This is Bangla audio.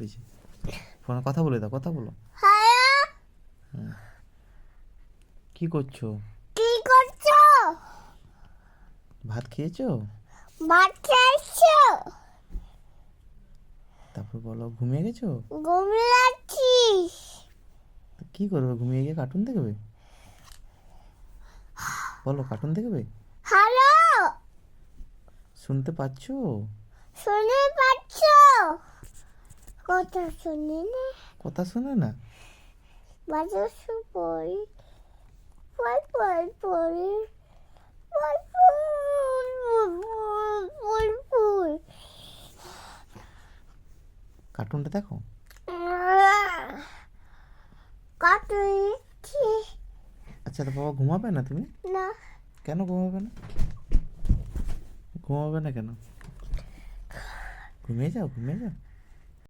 করেছে? ফোনে কথা বলে দাও কথা বলো। হ্যাঁ! কি করছ? কি করছ? ভাত খেয়েছো? ভাত খেয়েছো। তারপর বলো ঘুমিয়ে গেছো? ঘুমিয়ে আছিস কি করবে ঘুমিয়ে গিয়ে কার্টুন দেখবে? বলো কার্টুন দেখবে? হ্যালো! শুনতে পাচ্ছো? শুনে পাচ্ছ কথা শুনি না কথা শোনে না বাজে সুপরি পয় পরি পয় পয় পয় কার্টুনটা দেখো। কাটুইছি আচ্ছা তো বাবা ঘুমাবে না তুমি? না। কেন ঘুমাবে না? ঘুমাবে না কেন? ঘুমিয়ে যাও ঘুমিয়ে যাও।